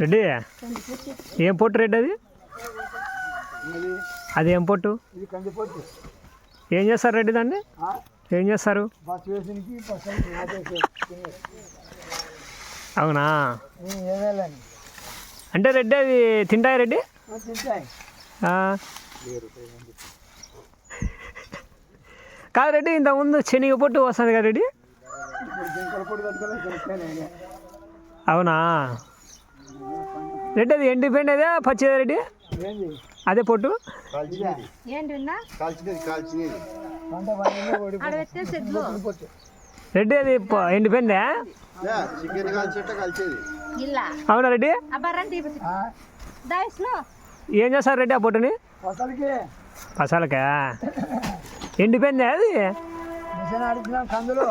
రెడ్డి? ఏం పొట్టు రెడ్డి అది? అది ఏం పొట్టు? ఏం చేస్తారు రెడ్డి దాన్ని? ఏం చేస్తారు? అవునా? అంటే రెడ్డి అది తింటాయి రెడ్డి? కాదు రెడ్డి ఇంతకుముందు శనగ పొట్టు వస్తుంది కదా రెడ్డి? అవునా? రెడ్డి అది ఎండిపోయింది అదే పచ్చిదా రెడ్డి? అదే పొట్టు? రెడ్డి అది ఎండిపోయిందా అవునా రెడ్డి? ఏం చేస్తారు రెడ్డి ఆ పొట్టుని? పసాలకే ఎండిపోయింది అది? మిషన్ ఆడించినాం కందులు.